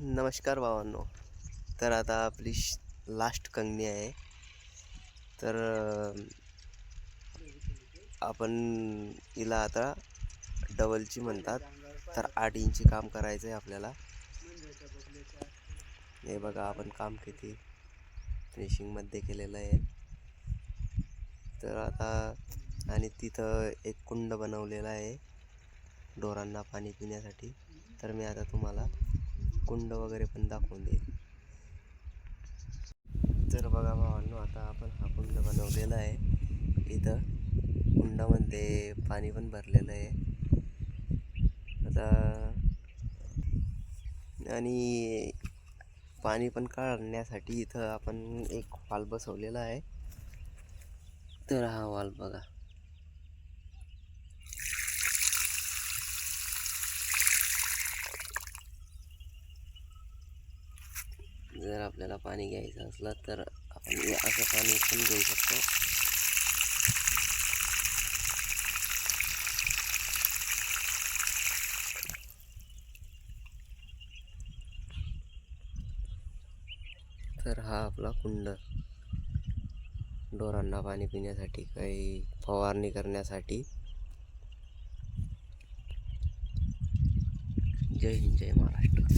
नमस्कार भावांनो. तर आता आपली लास्ट कंगणी आहे. तर आपण हिला आता डबलची म्हणतात. तर आठ इंची काम करायचं आहे आपल्याला. हे बघा आपण काम किती फिनिशिंगमध्ये केलेलं आहे. तर आता आणि तिथं एक कुंड बनवलेला आहे. ढोरांना पाणी पिण्यासाठी. तर मी आता तुम्हाला कुंड वगैरे पण दाखवून देईल. तर बघा भावांनो आता आपण हा कुंड बनवलेला आहे. इथं कुंडामध्ये पाणी पण भरलेलं आहे. आता आणि पाणी पण काढण्यासाठी इथं आपण एक वाल बसवलेला आहे. तर हा वाल बघा. जर आपल्याला पाणी घ्यायचं असलं तर आपण असं पाणी पण घेऊ शकतो. तर हा आपला कुंड. ढोरांना पाणी पिण्यासाठी काही फवारणी करण्यासाठी. जय हिंद जय महाराष्ट्र.